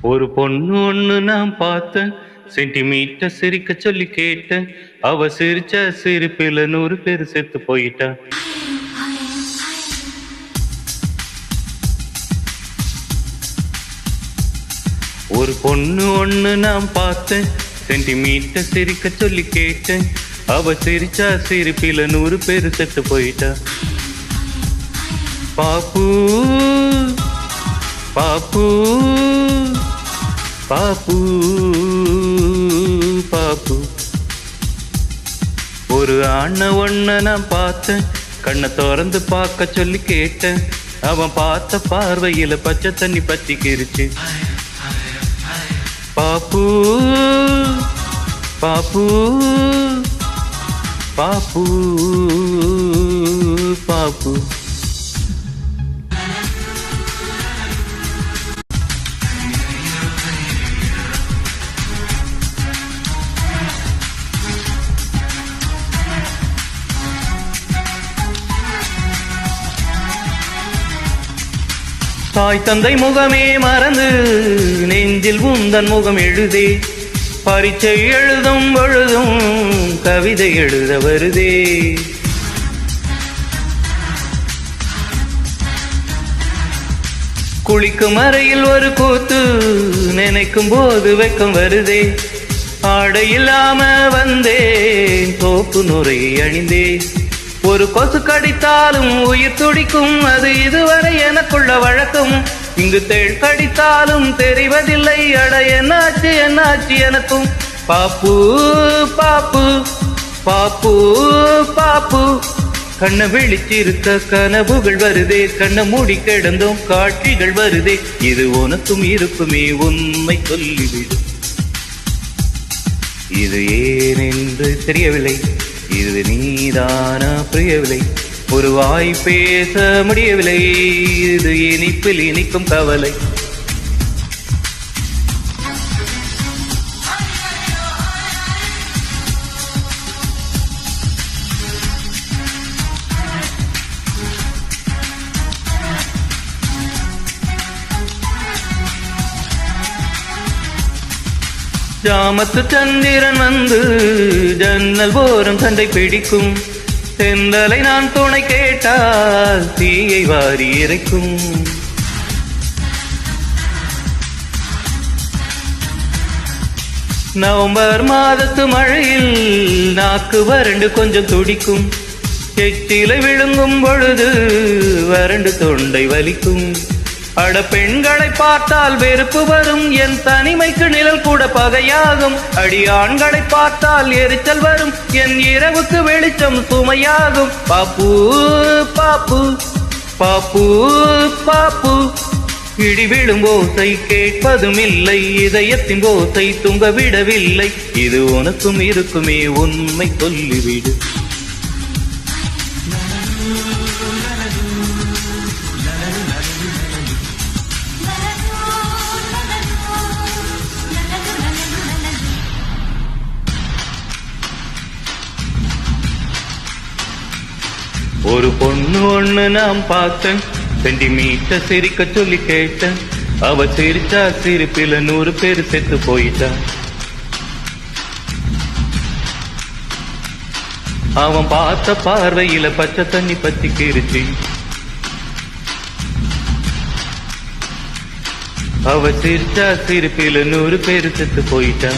ஒரு பொண்ணு ஒண்ணு நான் பார்த்தேன். சென்டிமீட்டர் சிரிக்க சொல்லி கேட்டேன். அவ சிரிச்ச சிரிப்பில் நூறு பேர் செத்து போயிட்டா. ஒரு பொண்ணு ஒண்ணு நான் பார்த்தேன். சென்டிமீட்டர் சிரிக்க சொல்லி கேட்டேன். அவ சிரிச்சா சிரிப்பில நூறு பேர் செத்து போயிட்டா. பாப்பு பாப்பு பாப்பு பாப்பு. ஒரு அண்ணன் ஒண்ண நான் பார்த்தேன் கண்ணை திறந்து பார்க்க சொல்லி கேட்டேன். அவன் பார்த்த பார்வையில பச்சை தண்ணி பத்திக்கிருச்சு. பாப்பு பாப்பு பாப்பு பாப்பு. தாய் தந்தை முகமே மறந்து நெஞ்சில் உந்தன் முகம் எழுதே. பரீட்சை எழுதும் பொழுதும் கவிதை எழுத வருதே. குளிக்கும் அறையில் ஒரு கூத்து நினைக்கும் போது வெக்கம் வருதே. ஆடை இல்லாம வந்தேன் தோப்பு நுரை அணிந்தேன். ஒரு கொசு கடித்தாலும் உயிர் துடிக்கும் அது இதுவரை எனக்குள்ள வழக்கம். இங்கு தேள் கடித்தாலும் தெரிவதில்லை அட என்னாச்சு என்னாச்சு எனக்கும். பாப்பு பாப்பு பாப்பு பாப்பு. கண்ணை விழிச்சிருக்க கனவுகள் வருதே கண்ணை மூடி கிடந்தும் காட்சிகள் வருதே. இது உனக்கும் இருக்குமே உண்மை சொல்லிவிடும் இது ஏனென்று தெரியவில்லை. இது நீதான புரியவில்லை. ஒரு வாய் பேச முடியவில்லை. இது இனிப்பில் இனிக்கும் கவலை. ஜாமத்து சந்திரன் வந்து ஜன்னல் போரும் சண்டை பிடிக்கும். செந்தலை நான் துணை கேட்டால் தீயை வாரி இறைக்கும் நவம்பர் மாதத்து மழையில் நாக்கு வறண்டு கொஞ்சம் துடிக்கும். எச்சிலை விழுங்கும் பொழுது வறண்டு தொண்டை வலிக்கும். அட பெண்களை பார்த்தால் வெறுப்பு வரும். என் தனிமைக்கு நிழல் கூட பகையாகும். அடி ஆண்களை பார்த்தால் எரிச்சல் வரும். என் இரவுக்கு வெளிச்சம் சுமையாகும். பாப்பு பாப்பு பாப்பு பாப்பு. இடி விழும் ஓசை கேட்பதும் இல்லை. இதயத்தின் ஓசை தூங்க விடவில்லை. இது உனக்கும் இருக்குமே உண்மை சொல்லிவிடு. ஒரு பொண்ணு ஒண்ணு நான் பார்த்தேன். சென்டிமீட்டர் சிரிக்க சொல்லி கேட்டேன். அவ சிரிச்சா சிரிப்பில நூறு பேர் செத்து போயிட்டா. அவன் பார்த்த பார்வையில பச்சை தண்ணி பத்தி கிருச்சி அவ சிரிச்சா சிரிப்பில நூறு பேர் செத்து போயிட்டா.